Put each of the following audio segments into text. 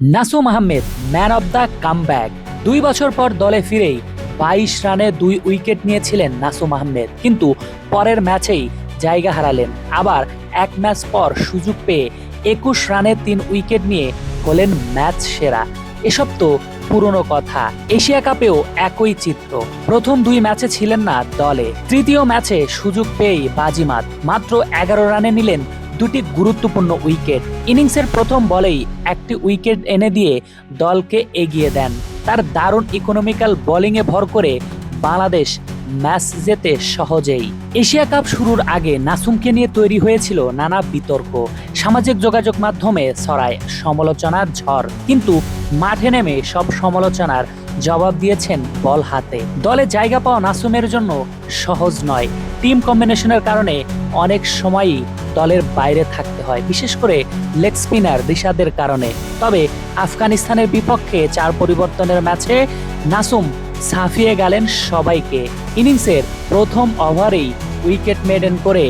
Nasum Ahmed, man of the comeback. দুই বছর পর দলে ফিরেই বাইশ রানে দুই উইকেট নিয়েছিলেন নাসুম আহমেদ। কিন্তু পরের ম্যাচেই জায়গা হারালেন। আবার এক ম্যাচ পর সুযোগ পেয়ে একুশ রানে তিন উইকেট নিয়ে হলেন ম্যাচ সেরা। এসব তো পুরনো কথা। এশিয়া কাপেও একই চিত্র। প্রথম দুই ম্যাচে ছিলেন না দলে। তৃতীয় ম্যাচে সুযোগ পেয়েই বাজিমাত। মাত্র এগারো রানে নিলেন দুটি গুরুত্বপূর্ণ উইকেট। ইনিংসের প্রথম বলেই একটি উইকেট এনে দিয়ে দলকে এগিয়ে দেন। তার দারুণ ইকোনমিক্যাল বোলিংয়ে ভর করে বাংলাদেশ ম্যাচ জেতে সহজেই। এশিয়া কাপ শুরুর আগে নাসুমকে নিয়ে তৈরি হয়েছিল নানা বিতর্ক। সামাজিক যোগাযোগ মাধ্যমে ছড়ায় সমালোচনার ঝড়। কিন্তু মাঠে নেমে সব সমালোচনার জবাব দিয়েছেন বল হাতে। দলে জায়গা পাওয়া নাসুমের জন্য সহজ নয়। টিম কম্বিনেশনের কারণে অনেক সময়ই দলের বাইরে থাকতে হয়, বিশেষ করে লেগ স্পিনার দিশাদের কারণে। তবে আফগানিস্তানের বিপক্ষে চার পরিবর্তনের ম্যাচে নাসুম সাফিয়ে গেলেন সবাইকে। ইনিংসের প্রথম ওভারেই উইকেট মেডেন করে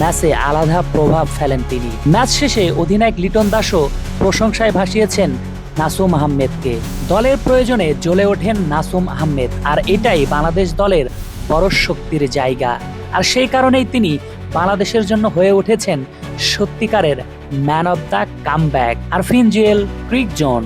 ম্যাচে আলাদা প্রভাব ফেলেন তিনি। ম্যাচ শেষে অধিনায়ক লিটন দাসও প্রশংসায় ভাসিয়েছেন নাসুম আহমেদকে। দলের প্রয়োজনে জ্বলে ওঠেন নাসুম আহমেদ, আর এটাই বাংলাদেশ দলের বড় শক্তির জায়গা। আর সেই কারণেই তিনি বাংলাদেশের জন্য হয়ে উঠেছেন সত্যিকারের man of the come back Arfin Jewel cric zone